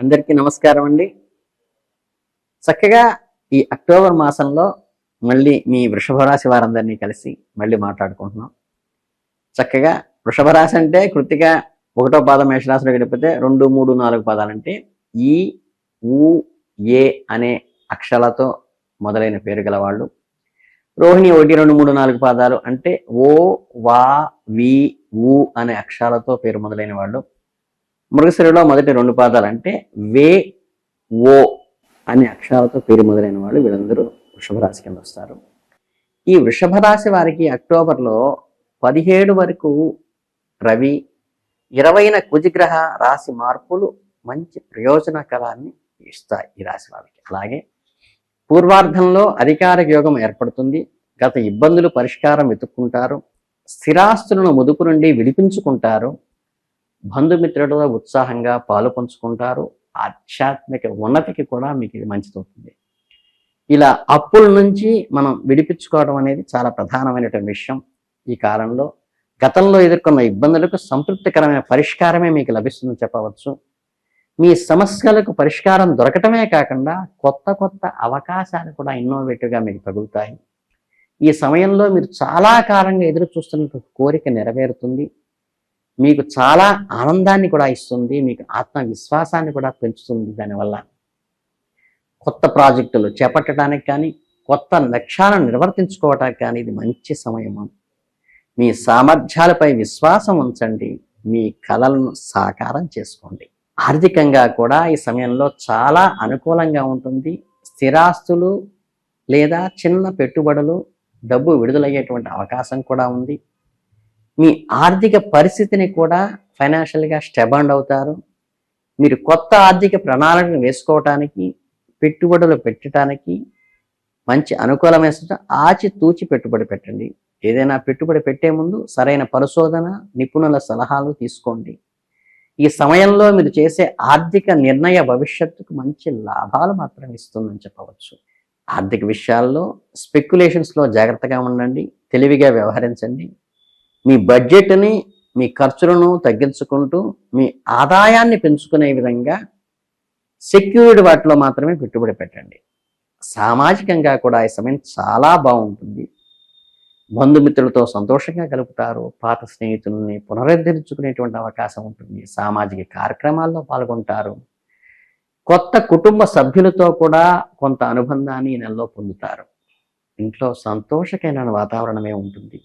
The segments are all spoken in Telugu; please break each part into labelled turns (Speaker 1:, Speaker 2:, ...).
Speaker 1: అందరికీ నమస్కారం అండి. చక్కగా ఈ అక్టోబర్ మాసంలో మళ్ళీ మీ వృషభ రాశి వారందరినీ కలిసి మళ్ళీ మాట్లాడుకుంటున్నాం. చక్కగా వృషభ రాశి అంటే కృతిక ఒకటో పాదం మేషరాశిలో గడిపితే రెండు మూడు నాలుగు పాదాలంటే ఈ ఊ ఏ అనే అక్షరాలతో మొదలైన పేరు గలవాళ్ళు. రోహిణి ఒకటి రెండు మూడు నాలుగు పాదాలు అంటే ఓ వా వి ఊ అనే అక్షరాలతో పేరు మొదలైన వాళ్ళు. మృగశిరలో మొదటి రెండు పాదాలు అంటే వే ఓ అనే అక్షరాలతో పేరు మొదలైన వాళ్ళు వీళ్ళందరూ వృషభ రాశి కింద వస్తారు. ఈ వృషభ రాశి వారికి అక్టోబర్లో పదిహేడు వరకు రవి ఇరవైన కుజిగ్రహ రాశి మార్పులు మంచి ప్రయోజనకరాన్ని ఇస్తాయి ఈ రాశి వారికి. అలాగే పూర్వార్ధంలో అధికారిక యోగం ఏర్పడుతుంది. గత ఇబ్బందులు పరిష్కారం వెతుక్కుంటారు. స్థిరాస్తులను ముదుపు నుండి విడిపించుకుంటారు. బంధుమిత్రులతో ఉత్సాహంగా పాలు పంచుకుంటారు. ఆధ్యాత్మిక ఉన్నతికి కూడా మీకు ఇది మంచిదవుతుంది. ఇలా అప్పుల నుంచి మనం విడిపించుకోవడం అనేది చాలా ప్రధానమైనటువంటి విషయం ఈ కాలంలో. గతంలో ఎదుర్కొన్న ఇబ్బందులకు సంతృప్తికరమైన పరిష్కారమే మీకు లభిస్తుందని చెప్పవచ్చు. మీ సమస్యలకు పరిష్కారం దొరకటమే కాకుండా కొత్త కొత్త అవకాశాలు కూడా ఇన్నోవేటివ్గా మీకు తగులుతాయి. ఈ సమయంలో మీరు చాలా కాలంగా ఎదురు చూస్తున్న కోరిక నెరవేరుతుంది. మీకు చాలా ఆనందాన్ని కూడా ఇస్తుంది మీకు ఆత్మవిశ్వాసాన్ని కూడా పెంచుతుంది దానివల్ల. కొత్త ప్రాజెక్టులు చేపట్టడానికి కానీ కొత్త లక్ష్యాలను నిర్వర్తించుకోవటానికి కానీ ఇది మంచి సమయము మీ సామర్థ్యాలపై విశ్వాసం ఉంచండి మీ కళలను సాకారం చేసుకోండి. ఆర్థికంగా కూడా ఈ సమయంలో చాలా అనుకూలంగా ఉంటుంది. స్థిరాస్తులు లేదా చిన్న పెట్టుబడులు డబ్బు విడుదలయ్యేటువంటి అవకాశం కూడా ఉంది. మీ ఆర్థిక పరిస్థితిని కూడా ఫైనాన్షియల్గా స్టెబాండ్ అవుతారు. మీరు కొత్త ఆర్థిక ప్రణాళికను వేసుకోవటానికి పెట్టుబడులు పెట్టడానికి మంచి అనుకూలమైన ఆచితూచి పెట్టుబడి పెట్టండి. ఏదైనా పెట్టుబడి పెట్టే ముందు సరైన పరిశోధన నిపుణుల సలహాలు తీసుకోండి. ఈ సమయంలో మీరు చేసే ఆర్థిక నిర్ణయ భవిష్యత్తుకు మంచి లాభాలు మాత్రం ఇస్తుందని చెప్పవచ్చు. ఆర్థిక విషయాల్లో స్పెక్యులేషన్స్లో జాగ్రత్తగా ఉండండి. తెలివిగా వ్యవహరించండి. మీ బడ్జెట్ని మీ ఖర్చులను తగ్గించుకుంటూ మీ ఆదాయాన్ని పెంచుకునే విధంగా సెక్యూర్డ్ వాటిలో మాత్రమే పెట్టుబడి పెట్టండి. సామాజికంగా కూడా ఈ సమయం చాలా బాగుంటుంది. బంధుమిత్రులతో సంతోషంగా గలుపుతారు పాత స్నేహితుల్ని పునరుద్ధరించుకునేటువంటి అవకాశం ఉంటుంది. సామాజిక కార్యక్రమాల్లో పాల్గొంటారు. కొత్త కుటుంబ సభ్యులతో కూడా కొంత అనుబంధాన్ని ఈ నెలలో పొందుతారు. ఇంట్లో సంతోషకరమైన వాతావరణమే ఉంటుంది.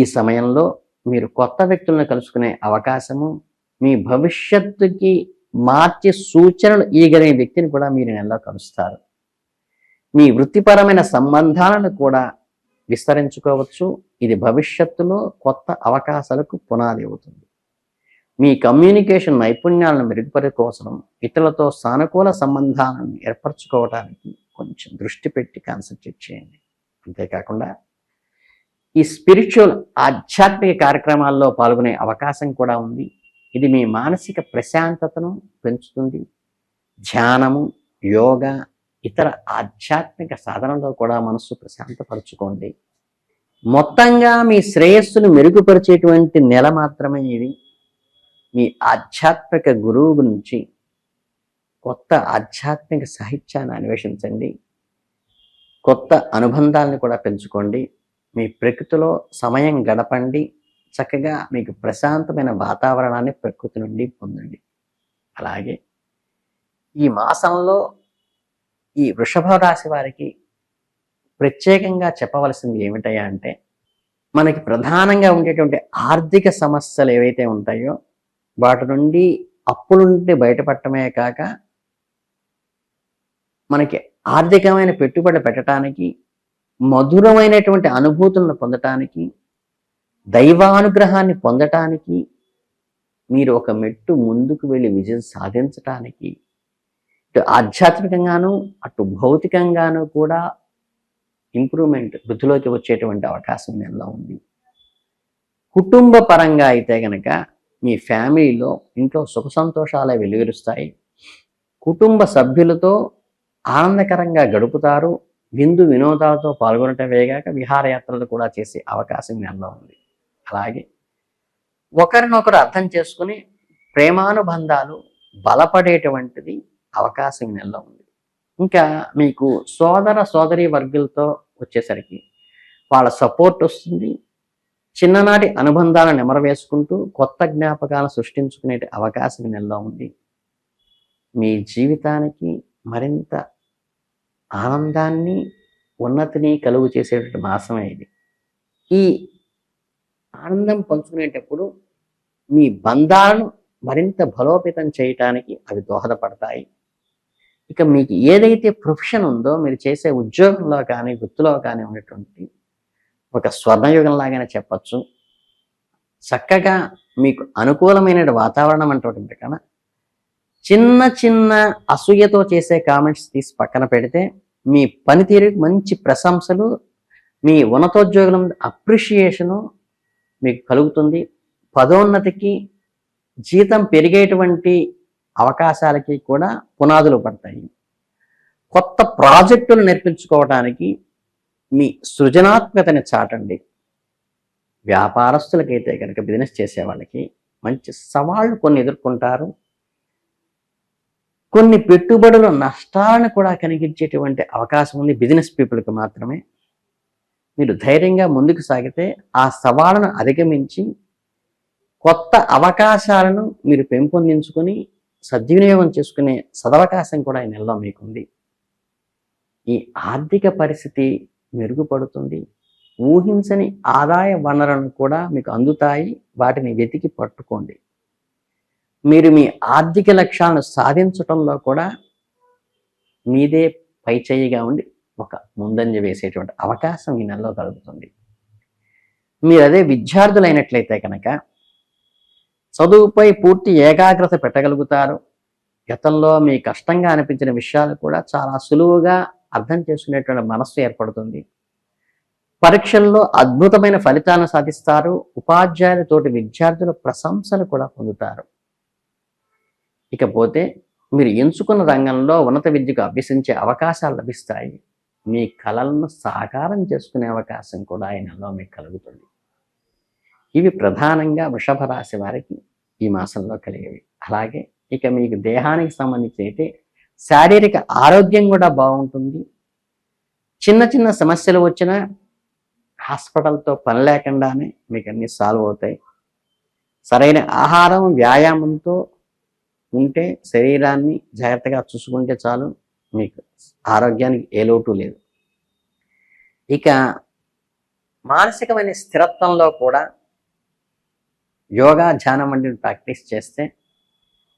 Speaker 1: ఈ సమయంలో మీరు కొత్త వ్యక్తులను కలుసుకునే అవకాశము మీ భవిష్యత్తుకి మార్చే సూచనలు ఈగనే వ్యక్తిని కూడా మీరు నెలలో కలుస్తారు. మీ వృత్తిపరమైన సంబంధాలను కూడా విస్తరించుకోవచ్చు. ఇది భవిష్యత్తులో కొత్త అవకాశాలకు పునాది అవుతుంది. మీ కమ్యూనికేషన్ నైపుణ్యాలను మెరుగుపరే కోసం ఇతరులతో సానుకూల సంబంధాలను ఏర్పరచుకోవడానికి కొంచెం దృష్టి పెట్టి కాన్సన్ట్రేట్ చేయండి. అంతేకాకుండా ఈ స్పిరిచువల్ ఆధ్యాత్మిక కార్యక్రమాల్లో పాల్గొనే అవకాశం కూడా ఉంది. ఇది మీ మానసిక ప్రశాంతతను పెంచుతుంది. ధ్యానము యోగా ఇతర ఆధ్యాత్మిక సాధనలో కూడా మనస్సు ప్రశాంతపరచుకోండి. మొత్తంగా మీ శ్రేయస్సును మెరుగుపరిచేటువంటి నెల మాత్రమే ఇది. మీ ఆధ్యాత్మిక గురువు గురించి కొత్త ఆధ్యాత్మిక సాహిత్యాన్ని అన్వేషించండి. కొత్త అనుబంధాలను కూడా పెంచుకోండి. మీ ప్రకృతిలో సమయం గడపండి. చక్కగా మీకు ప్రశాంతమైన వాతావరణాన్ని ప్రకృతి నుండి పొందండి. అలాగే ఈ మాసంలో ఈ వృషభ రాశి వారికి ప్రత్యేకంగా చెప్పవలసింది ఏమిటయ్యా అంటే మనకి ప్రధానంగా ఉండేటువంటి ఆర్థిక సమస్యలు ఏవైతే ఉంటాయో వాటి నుండి అప్పుల నుండి బయటపడటమే కాక మనకి ఆర్థికమైన పెట్టుబడి పెట్టడానికి మధురమైనటువంటి అనుభూతులను పొందటానికి దైవానుగ్రహాన్ని పొందటానికి మీరు ఒక మెట్టు ముందుకు వెళ్ళి విజయం సాధించటానికి ఇటు ఆధ్యాత్మికంగాను అటు భౌతికంగాను కూడా ఇంప్రూవ్మెంట్ వృద్ధిలోకి వచ్చేటువంటి అవకాశం నెలలో ఉంది. కుటుంబ పరంగా అయితే కనుక మీ ఫ్యామిలీలో ఇంట్లో సుఖ సంతోషాలే వెలువరుస్తాయి. కుటుంబ సభ్యులతో ఆనందకరంగా గడుపుతారు. విందు వినోదాలతో పాల్గొనటమేగాక విహారయాత్రలు కూడా చేసే అవకాశం నెలలో ఉంది. అలాగే ఒకరినొకరు అర్థం చేసుకుని ప్రేమానుబంధాలు బలపడేటువంటిది అవకాశం ఈ నెలలో ఉంది. ఇంకా మీకు సోదర సోదరి వర్గులతో వచ్చేసరికి వాళ్ళ సపోర్ట్ వస్తుంది. చిన్ననాటి అనుబంధాలను నెమరవేసుకుంటూ కొత్త జ్ఞాపకాలను సృష్టించుకునే అవకాశం నెలలో ఉంది. మీ జీవితానికి మరింత ఆనందాన్ని ఉన్నతిని కలుగు చేసేటువంటి మాసమే ఇది. ఈ ఆనందం పంచుకునేటప్పుడు మీ బంధాలను మరింత బలోపేతం చేయటానికి అవి దోహదపడతాయి. ఇక మీకు ఏదైతే ప్రొఫెషన్ ఉందో మీరు చేసే ఉద్యోగంలో కానీ వృత్తిలో కానీ ఉన్నటువంటి ఒక స్వర్ణయుగంలాగానే చెప్పచ్చు. చక్కగా మీకు అనుకూలమైన వాతావరణం అంటే కన్నా చిన్న చిన్న అసూయతో చేసే కామెంట్స్ తీసి పక్కన పెడితే మీ పనితీరుకి మంచి ప్రశంసలు మీ ఉన్నతోద్యోగుల అప్రిషియేషను మీకు కలుగుతుంది. పదోన్నతికి జీతం పెరిగేటువంటి అవకాశాలకి కూడా పునాదులు పడతాయి. కొత్త ప్రాజెక్టులు నేర్పించుకోవడానికి మీ సృజనాత్మకతని చాటండి. వ్యాపారస్తులకైతే కనుక బిజినెస్ చేసే వాళ్ళకి మంచి సవాళ్ళు కొన్ని ఎదుర్కొంటారు. కొన్ని పెట్టుబడుల నష్టాలను కూడా కలిగించేటువంటి అవకాశం ఉంది బిజినెస్ పీపుల్కి మాత్రమే. మీరు ధైర్యంగా ముందుకు సాగితే ఆ సవాళ్ళను అధిగమించి కొత్త అవకాశాలను మీరు పెంపొందించుకొని సద్వినియోగం చేసుకునే సదవకాశం కూడా ఈ నెలలో మీకుంది. ఈ ఆర్థిక పరిస్థితి మెరుగుపడుతుంది. ఊహించని ఆదాయ వనరులను కూడా మీకు అందుతాయి. వాటిని వెతికి పట్టుకోండి. మీరు మీ ఆర్థిక లక్ష్యాలను సాధించటంలో కూడా మీదే పైచేయిగా ఉండి ఒక ముందంజ వేసేటువంటి అవకాశం ఈ నెలలో కలుగుతుంది. మీరు అదే విద్యార్థులైనట్లయితే కనుక చదువుపై పూర్తి ఏకాగ్రత పెట్టగలుగుతారు. గతంలో మీ కష్టంగా అనిపించిన విషయాలు కూడా చాలా సులువుగా అర్థం చేసుకునేటువంటి మనస్సు ఏర్పడుతుంది. పరీక్షల్లో అద్భుతమైన ఫలితాలను సాధిస్తారు. ఉపాధ్యాయులతోటి విద్యార్థుల ప్రశంసలు కూడా పొందుతారు. ఇకపోతే మీరు ఎంచుకున్న రంగంలో ఉన్నత విద్యకు అభ్యసించే అవకాశాలు లభిస్తాయి. మీ కళలను సాకారం చేసుకునే అవకాశం కూడా ఈ నెలలో మీకు కలుగుతుంది. ఇవి ప్రధానంగా వృషభ రాశి వారికి ఈ మాసంలో కలిగేవి. అలాగే ఇక మీకు దేహానికి సంబంధించి అయితే శారీరక ఆరోగ్యం కూడా బాగుంటుంది. చిన్న చిన్న సమస్యలు వచ్చినా హాస్పిటల్తో పని లేకుండానే మీకు అన్ని సాల్వ్ అవుతాయి. సరైన ఆహారం వ్యాయామంతో ఉంటే శరీరాన్ని జాగ్రత్తగా చూసుకుంటే చాలు. మీకు ఆరోగ్యానికి ఏ లోటు లేదు. ఇక మానసికమైన స్థిరత్వంలో కూడా యోగా ధ్యానం వంటిని ప్రాక్టీస్ చేస్తే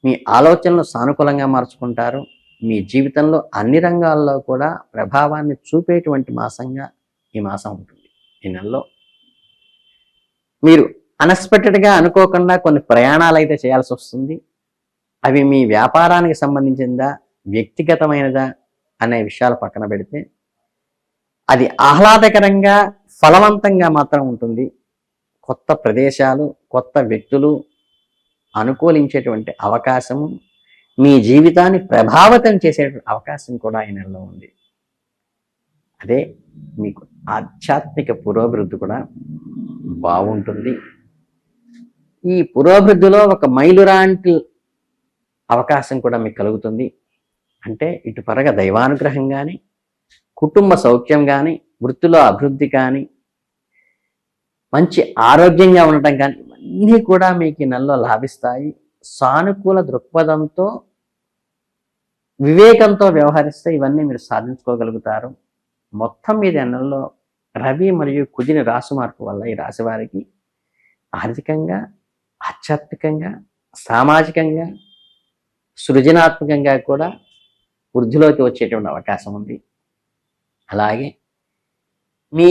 Speaker 1: మీ ఆలోచనలు సానుకూలంగా మార్చుకుంటారు. మీ జీవితంలో అన్ని రంగాల్లో కూడా ప్రభావాన్ని చూపేటువంటి మాసంగా ఈ మాసం ఉంటుంది. ఈ నెలలో మీరు అన్ఎక్స్పెక్టెడ్గా అనుకోకుండా కొన్ని ప్రయాణాలు అయితే చేయాల్సి వస్తుంది. అవి మీ వ్యాపారానికి సంబంధించిందా వ్యక్తిగతమైనదా అనే విషయాలు పక్కన పెడితే అది ఆహ్లాదకరంగా ఫలవంతంగా మాత్రం ఉంటుంది. కొత్త ప్రదేశాలు కొత్త వ్యక్తులు అనుకూలించేటువంటి అవకాశము మీ జీవితాన్ని ప్రభావితం చేసే అవకాశం కూడా ఈ నెలలో ఉంది. అదే మీకు ఆధ్యాత్మిక పురోభివృద్ధి కూడా బాగుంటుంది. ఈ పురోభివృద్ధిలో ఒక మైలురాంటి అవకాశం కూడా మీకు కలుగుతుంది. అంటే ఇటు పరగా దైవానుగ్రహం కానీ కుటుంబ సౌఖ్యం కానీ వృత్తిలో అభివృద్ధి కానీ మంచి ఆరోగ్యంగా ఉండటం కానీ ఇవన్నీ కూడా మీకు ఈ నెలలో లాభిస్తాయి. సానుకూల దృక్పథంతో వివేకంతో వ్యవహరిస్తే ఇవన్నీ మీరు సాధించుకోగలుగుతారు. మొత్తం మీద నెలలో రవి మరియు కుదిని రాసు మార్పు వల్ల ఈ రాశి వారికి ఆర్థికంగా ఆధ్యాత్మికంగా సామాజికంగా సృజనాత్మకంగా కూడా వృద్ధిలోకి వచ్చేటువంటి అవకాశం ఉంది. అలాగే మీ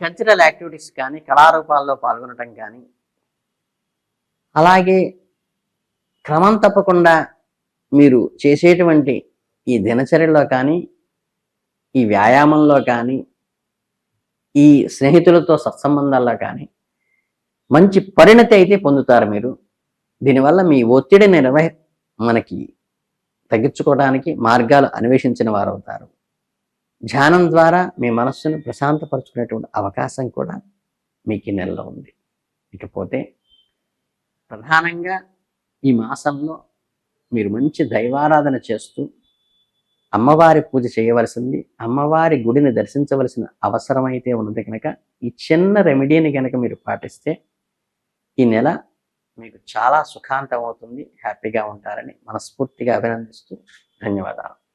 Speaker 1: కల్చరల్ యాక్టివిటీస్ కానీ కళారూపాల్లో పాల్గొనటం కానీ అలాగే క్రమం తప్పకుండా మీరు చేసేటువంటి ఈ దినచర్యలో కానీ ఈ వ్యాయామంలో కానీ ఈ స్నేహితులతో సత్సంబంధాల్లో కానీ మంచి పరిణతి అయితే పొందుతారు మీరు. దీనివల్ల మీ ఒత్తిడిని నిర్వహ మనకి తగ్గించుకోవడానికి మార్గాలు అన్వేషించిన వారు అవుతారు ధ్యానం ద్వారా మీ మనస్సును ప్రశాంతపరచుకునేటువంటి అవకాశం కూడా మీకు ఈ నెలలో ఉంది. ఇకపోతే ప్రధానంగా ఈ మాసంలో మీరు మంచి దైవారాధన చేస్తూ అమ్మవారి పూజ చేయవలసింది అమ్మవారి గుడిని దర్శించవలసిన అవసరం అయితే ఉన్నది కనుక ఈ చిన్న రెమెడీని కనుక మీరు పాటిస్తే ఈ నెల మీకు చాలా సుఖాంతం అవుతుంది హ్యాపీగా ఉంటారని మనస్ఫూర్తిగా అభినందిస్తూ ధన్యవాదాలు.